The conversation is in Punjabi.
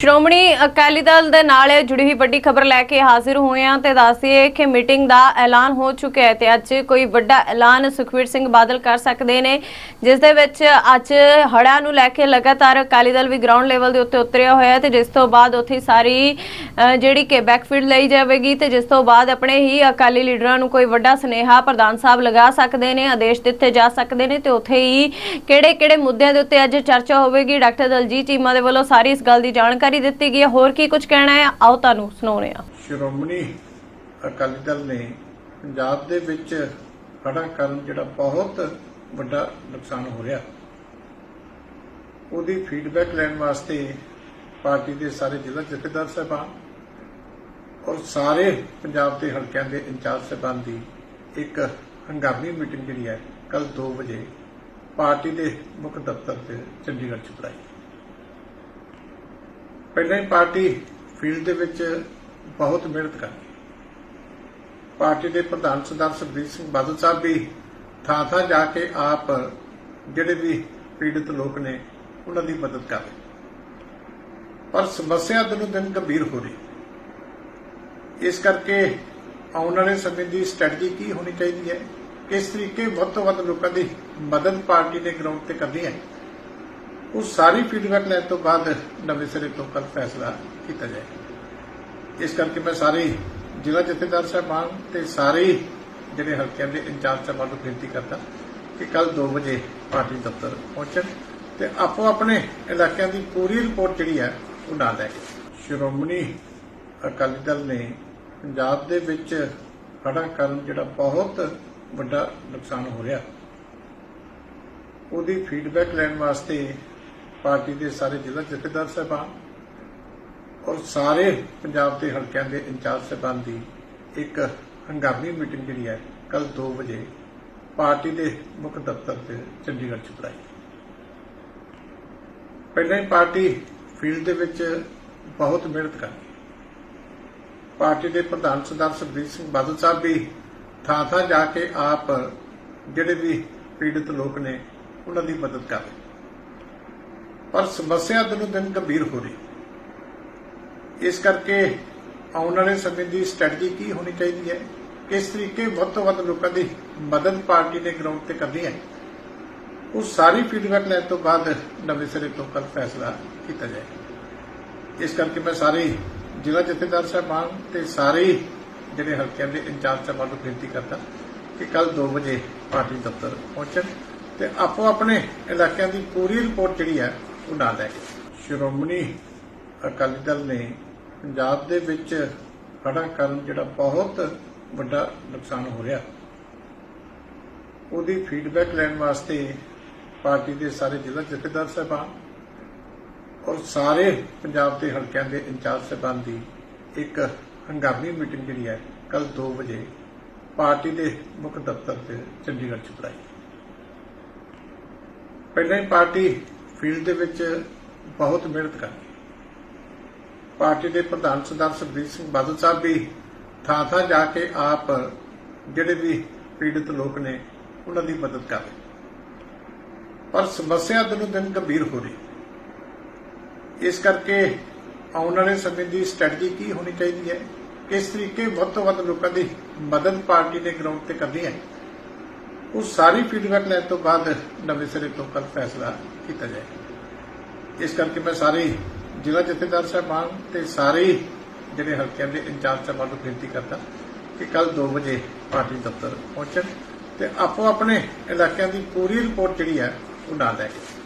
ਸ਼੍ਰੋਮਣੀ ਅਕਾਲੀ ਦਲ ਦੇ ਨਾਲ ਜੁੜੀ ਹੋਈ ਵੱਡੀ ਖਬਰ ਲੈ ਕੇ ਹਾਜ਼ਰ ਹੋਏ ਹਾਂ ਤੇ ਦੱਸਦੀਏ ਕਿ ਮੀਟਿੰਗ ਦਾ ਐਲਾਨ ਹੋ ਚੁੱਕਿਆ ਹੈ ਤੇ ਅੱਜ ਕੋਈ ਵੱਡਾ ਐਲਾਨ ਸੁਖਵੀਰ ਸਿੰਘ ਬਾਦਲ ਕਰ ਸਕਦੇ ਨੇ, ਜਿਸ ਦੇ ਵਿੱਚ ਅੱਜ ਹੜ੍ਹਾਂ ਨੂੰ ਲੈ ਕੇ ਲਗਾਤਾਰ ਅਕਾਲੀ ਦਲ ਵੀ ਗਰਾਊਂਡ ਲੈਵਲ ਦੇ ਉੱਤੇ ਉਤਰਿਆ ਹੋਇਆ ਹੈ ਤੇ ਜਿਸ ਤੋਂ ਬਾਅਦ ਉੱਥੇ ਸਾਰੀ ਜਿਹੜੀ ਕਿ ਬੈਕਫੀਲਡ ਲਈ ਜਾਵੇਗੀ ਤੇ ਜਿਸ ਤੋਂ ਬਾਅਦ ਆਪਣੇ ਹੀ ਅਕਾਲੀ ਲੀਡਰਾਂ ਨੂੰ ਕੋਈ ਵੱਡਾ ਸਨੇਹਾ ਪ੍ਰਧਾਨ ਸਾਹਿਬ ਲਗਾ ਸਕਦੇ ਨੇ, ਆਦੇਸ਼ ਦਿੱਤੇ ਜਾ ਸਕਦੇ ਨੇ ਤੇ ਉੱਥੇ ਹੀ ਕਿਹੜੇ ਕਿਹੜੇ ਮੁੱਦਿਆਂ ਦੇ ਉੱਤੇ ਅੱਜ ਚਰਚਾ ਹੋਵੇਗੀ, ਡਾਕਟਰ ਦਲਜੀਤ ਚੀਮਾ ਦੇ ਵੱਲੋਂ ਸਾਰੀ ਇਸ ਗੱਲ ਦੀ ਜਾਣਕਾਰੀ ਦਿੱਤੀ ਗਈ ਹੈ। ਹੋਰ ਕੀ ਕੁਝ ਕਹਿਣਾ ਹੈ? ਆਓ ਤੁਹਾਨੂੰ ਸੁਣਾਉਂਦੇ ਹਾਂ। ਸ਼੍ਰੋਮਣੀ ਅਕਾਲੀ ਦਲ ਨੇ ਪੰਜਾਬ ਦੇ ਵਿੱਚ ਖੜਾ ਕਰਨ ਜਿਹੜਾ ਬਹੁਤ ਵੱਡਾ ਨੁਕਸਾਨ ਹੋ ਰਿਹਾ। ਉਹਦੀ ਫੀਡਬੈਕ ਲੈਣ ਵਾਸਤੇ ਪਾਰਟੀ ਦੇ ਸਾਰੇ ਜ਼ਿਲ੍ਹਾ ਜਥੇਦਾਰ ਸਾਹਿਬਾਨ ਔਰ ਸਾਰੇ ਪੰਜਾਬ ਦੇ ਹਲਕਿਆਂ ਦੇ ਇੰਚਾਰਜ ਸਾਹਿਬਾਨ ਦੀ ਇੱਕ ਹੰਗਾਮੀ ਮੀਟਿੰਗ ਜਿਹੜੀ ਹੈ ਕੱਲ 2 ਵਜੇ ਪਾਰਟੀ ਦੇ ਮੁੱਖ ਦਫ਼ਤਰ ਤੇ ਚੰਡੀਗੜ੍ਹ ਚ ਬੁਲਾਈ। ਪਹਿਲਾਂ ਹੀ ਪਾਰਟੀ ਫੀਲਡ ਦੇ ਵਿੱਚ ਬਹੁਤ ਮਿਹਨਤ ਕਰਦੀ ਪਾਰਟੀ ਦੇ ਪ੍ਰਧਾਨ ਸਰਦਾਰ ਸੁਖਬੀਰ ਸਿੰਘ ਬਾਦਲ ਸਾਹਿਬ ਵੀ ਥਾਂ ਥਾਂ ਜਾ ਕੇ ਆਪ ਜਿਹੜੇ ਵੀ ਪੀੜਤ ਲੋਕ ਨੇ, ਉਹਨਾਂ ਦੀ ਮਦਦ ਕਰ ਰਹੇ ਪਰ ਸਮੱਸਿਆ ਦਿਨੋਂ ਦਿਨ ਗੰਭੀਰ ਹੋ ਰਹੀ ਇਸ ਕਰਕੇ ਆਉਣ ਵਾਲੇ ਸਮੇਂ ਦੀ ਸਟ੍ਰੈਟਜੀ ਕੀ ਹੋਣੀ ਚਾਹੀਦੀ ਹੈ? ਕਿਸ ਤਰੀਕੇ ਵੱਧ ਤੋਂ ਵੱਧ ਲੋਕਾਂ ਦੀ ਮਦਦ ਪਾਰਟੀ ਨੇ ਗਰਾਊਂਡ ਤੇ ਕਰਨੀ ਹੈ? ਉਹ ਸਾਰੀ ਫੀਡਬੈਕ ਲੈਣ ਤੋਂ ਬਾਅਦ ਨਵੇਂ ਸਿਰੇ ਤੋਂ ਕੱਲ ਫੈਸਲਾ ਕੀਤਾ ਜਾਏ ਇਸ ਕਰਕੇ ਮੈਂ ਸਾਰੇ ਜ਼ਿਲ੍ਹਾ ਜਥੇਦਾਰ ਸਾਹਿਬਾਨ ਤੇ ਸਾਰੇ ਜਿਹੜੇ ਹਲਕਿਆਂ ਦੇ ਇੰਚਾਰਜ ਸਾਹਿਬਾਨ ਨੂੰ ਬੇਨਤੀ ਕਰਦਾ ਕਿ ਕੱਲ 2 ਵਜੇ ਪਾਰਟੀ ਦਫ਼ਤਰ ਪਹੁੰਚਣ ਤੇ ਆਪੋ ਆਪਣੇ ਇਲਾਕਿਆਂ ਦੀ ਪੂਰੀ ਰਿਪੋਰਟ ਜਿਹੜੀ ਹੈ ਉਹ ਨਾਲ ਲੈ ਕੇ। ਸ਼੍ਰੋਮਣੀ ਅਕਾਲੀ ਦਲ ਨੇ ਪੰਜਾਬ ਦੇ ਵਿੱਚ ਖੜਾ ਕਰਨ ਜਿਹੜਾ ਬਹੁਤ ਵੱਡਾ ਨੁਕਸਾਨ ਹੋ ਰਿਹਾ। ਉਹਦੀ ਫੀਡਬੈਕ ਲੈਣ ਵਾਸਤੇ ਪਾਰਟੀ ਦੇ ਸਾਰੇ ਜ਼ਿਲ੍ਹਾ ਜਥੇਦਾਰ ਸਾਹਿਬਾਨ ਔਰ ਸਾਰੇ ਪੰਜਾਬ ਦੇ ਹਲਕਿਆਂ ਦੇ ਇੰਚਾਰਜ ਸਾਹਿਬਾਨ ਦੀ ਇੱਕ ਹੰਗਾਮੀ ਮੀਟਿੰਗ ਜਿਹੜੀ ਹੈ ਕੱਲ 2 ਵਜੇ ਪਾਰਟੀ ਦੇ ਮੁੱਖ ਦਫ਼ਤਰ ਤੇ ਚੰਡੀਗੜ੍ਹ ਚ ਬੁਲਾਈ। ਪਹਿਲਾਂ ਹੀ ਪਾਰਟੀ ਫੀਲਡ ਦੇ ਵਿੱਚ ਬਹੁਤ ਮਿਹਨਤ ਕਰਦੀ ਪਾਰਟੀ ਦੇ ਪ੍ਰਧਾਨ ਸਰਦਾਰ ਸੁਖਬੀਰ ਸਿੰਘ ਬਾਦਲ ਸਾਹਿਬ ਵੀ ਥਾਂ ਥਾਂ ਜਾ ਕੇ ਆਪ ਜਿਹੜੇ ਵੀ ਪੀੜਤ ਲੋਕ ਨੇ, ਉਹਨਾਂ ਦੀ ਮਦਦ ਕਰ ਰਹੇ ਪਰ ਸਮੱਸਿਆ ਦਿਨੋਂ ਦਿਨ ਗੰਭੀਰ ਹੋ ਰਹੀ ਇਸ ਕਰਕੇ ਆਉਣ ਵਾਲੇ ਸਮੇਂ ਦੀ ਸਟ੍ਰੈਟਜੀ ਕੀ ਹੋਣੀ ਚਾਹੀਦੀ ਹੈ? ਕਿਸ ਤਰੀਕੇ ਵੱਧ ਤੋਂ ਵੱਧ ਲੋਕਾਂ ਦੀ ਮਦਦ ਪਾਰਟੀ ਨੇ ਗਰਾਊਂਡ ਤੇ ਕਰਨੀ ਹੈ? ਉਹ ਸਾਰੀ ਫੀਡਬੈਕ ਲੈਣ ਤੋਂ ਬਾਅਦ ਨਵੇਂ ਸਿਰੇ ਤੋਂ ਕੱਲ ਫੈਸਲਾ ਕੀਤਾ ਜਾਏ ਇਸ ਕਰਕੇ ਮੈਂ ਸਾਰੇ ਜ਼ਿਲ੍ਹਾ ਜਥੇਦਾਰ ਸਾਹਿਬਾਨ ਤੇ ਸਾਰੇ ਜਿਹੜੇ ਹਲਕਿਆਂ ਦੇ ਇੰਚਾਰਜ ਸਾਹਿਬਾਨ ਨੂੰ ਬੇਨਤੀ ਕਰਦਾ ਕਿ ਕੱਲ 2 ਵਜੇ ਪਾਰਟੀ ਦਫ਼ਤਰ ਪਹੁੰਚਣ ਤੇ ਆਪੋ ਆਪਣੇ ਇਲਾਕਿਆਂ ਦੀ ਪੂਰੀ ਰਿਪੋਰਟ ਜਿਹੜੀ ਹੈ ਉਹ ਲੈ ਕੇ ਸ਼੍ਰੋਮਣੀ ਅਕਾਲੀ ਦਲ ਨੇ ਪੰਜਾਬ ਦੇ ਵਿੱਚ ਖੜਾ ਕਰਨ ਜਿਹੜਾ ਬਹੁਤ ਵੱਡਾ ਨੁਕਸਾਨ ਹੋ ਰਿਹਾ। ਉਹਦੀ ਫੀਡਬੈਕ ਲੈਣ ਵਾਸਤੇ ਪਾਰਟੀ ਦੇ ਸਾਰੇ ਜ਼ਿਲ੍ਹਾ ਜਥੇਦਾਰ ਸਾਹਿਬਾਨ ਔਰ ਸਾਰੇ ਪੰਜਾਬ ਦੇ ਹਲਕਿਆਂ ਦੇ ਇੰਚਾਰਜ ਸਾਹਿਬਾਨ ਦੀ ਇੱਕ ਹੰਗਾਮੀ ਮੀਟਿੰਗ ਜਿਹੜੀ ਹੈ ਕੱਲ 2 ਵਜੇ ਪਾਰਟੀ ਦੇ ਮੁੱਖ ਦਫ਼ਤਰ ਤੇ ਚੰਡੀਗੜ੍ਹ ਚ ਬੁਲਾਈ। ਪਹਿਲਾਂ ਹੀ ਪਾਰਟੀ ਫੀਲਡ ਦੇ ਵਿੱਚ ਬਹੁਤ ਮਿਹਨਤ ਕਰਦੀ ਪਾਰਟੀ ਦੇ ਪ੍ਰਧਾਨ ਸਰਦਾਰ ਸੁਖਬੀਰ ਸਿੰਘ ਬਾਦਲ ਸਾਹਿਬ ਵੀ ਥਾਂ ਥਾਂ ਜਾ ਕੇ ਆਪ ਜਿਹੜੇ ਵੀ ਪੀੜਤ ਲੋਕ ਨੇ, ਉਹਨਾਂ ਦੀ ਮਦਦ ਕਰ ਰਹੇ। ਪਰ ਸਮੱਸਿਆ ਦਿਨੋਂ ਦਿਨ ਗੰਭੀਰ ਹੋ ਰਹੀ ਇਸ ਕਰਕੇ ਆਉਣ ਵਾਲੇ ਸਮੇਂ ਦੀ ਸਟ੍ਰੈਟਜੀ ਕੀ ਹੋਣੀ ਚਾਹੀਦੀ ਹੈ? ਕਿਸ ਤਰੀਕੇ ਵੱਧ ਤੋਂ ਵੱਧ ਲੋਕਾਂ ਦੀ ਮਦਦ ਪਾਰਟੀ ਨੇ ਗਰਾਊਂਡ ਤੇ ਕਰਨੀ ਹੈ? ਉਹ ਸਾਰੀ ਫੀਡਬੈਕ ਲੈਣ ਤੋਂ ਬਾਅਦ ਨਵੇਂ ਸਿਰੇ ਤੋਂ ਕੱਲ ਫੈਸਲਾ ਕੀਤਾ ਜਾਏਗਾ। ਇਸ ਕਰਕੇ ਮੈਂ ਸਾਰੇ ਜ਼ਿਲ੍ਹਾ ਜਥੇਦਾਰ ਸਾਹਿਬਾਨ ਤੇ ਸਾਰੇ ਜਿਹੜੇ ਹਲਕਿਆਂ ਦੇ ਇੰਚਾਰਜ ਸਾਹਿਬਾਨ ਨੂੰ ਬੇਨਤੀ ਕਰਦਾ ਕਿ ਕੱਲ 2 ਵਜੇ ਪਾਰਟੀ ਦਫ਼ਤਰ ਪਹੁੰਚਣ ਤੇ ਆਪੋ ਆਪਣੇ ਇਲਾਕਿਆਂ ਦੀ ਪੂਰੀ ਰਿਪੋਰਟ ਜਿਹੜੀ ਹੈ ਉਹ ਨਾਲ ਲੈ ਕੇ